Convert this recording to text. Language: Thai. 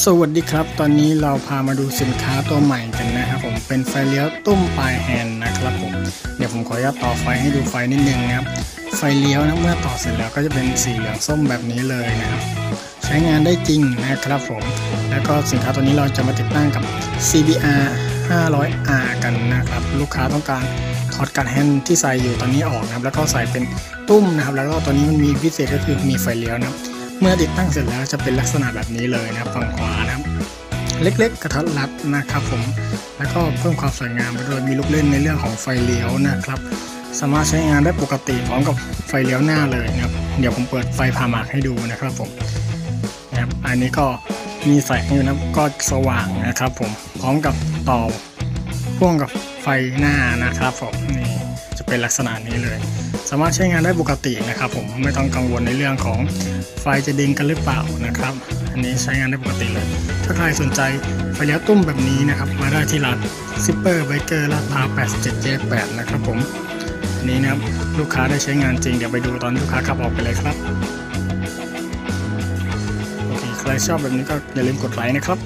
สวัสดีครับ ตอนนี้เราพามาดูสินค้าตัวใหม่กันนะครับผมเป็นไฟเลี้ยวตุ้มปลายแฮนด์นะครับผมเดี๋ยวผมขออนุญาตต่อไฟให้ดูไฟนิดนึงนะครับ ไฟเลี้ยวนะเมื่อต่อเสร็จแล้วก็จะเป็นสีเหลืองส้มแบบนี้เลยนะครับ ใช้งานได้จริงนะครับผม แล้วก็สินค้าตัวนี้เราจะมาติดตั้งกับ CBR 500R กันนะครับ ลูกค้าต้องการถอดกัดแฮนด์ที่ใส่อยู่ตอนนี้ออกนะครับแล้วก็ใส่เป็นตุ้มนะครับ แล้วก็ตัวนี้มันมีพิเศษก็คือมีไฟเลี้ยวนะครับ เมื่อติดตั้งเสร็จแล้วจะเป็นลักษณะแบบนี้เลยนะครับฝั่งขวานะครับ เล็กๆกระทัดรัดนะครับผม แล้วก็เพิ่มความสวยงามไปด้วยมีลูกเล่นในเรื่องของไฟเลี้ยวนะครับ สามารถใช้งานได้ปกติพร้อมกับไฟเลี้ยวหน้าเลยนะครับ เดี๋ยวผมเปิดไฟผ่าหมากให้ดูนะครับผมนะครับอันนี้ก็มีแสงอยู่นะครับก็สว่างนะครับผมพร้อมกับต่อพ่วงกับไฟหน้านะครับผมนี่ จะเป็นลักษณะนี้เลย สามารถใช้งานได้ปกตินะครับ ผมไม่ต้องกังวลในเรื่องของไฟจะดึงกันหรือเปล่านะครับ อันนี้ใช้งานได้ปกติเลย ถ้าใครสนใจไฟเลี้ยวตุ้มแบบนี้นะครับ มาได้ที่ร้านซิปเปอร์ไบเกอร์ลาดพร้าว87 j 8 นะครับผมอันนี้นะครับลูกค้าได้ใช้งานจริงเดี๋ยวไปดูตอนลูกค้าขับออกไปเลยครับโอเคใครชอบแบบนี้ก็อย่าลืมกดไลค์นะครับ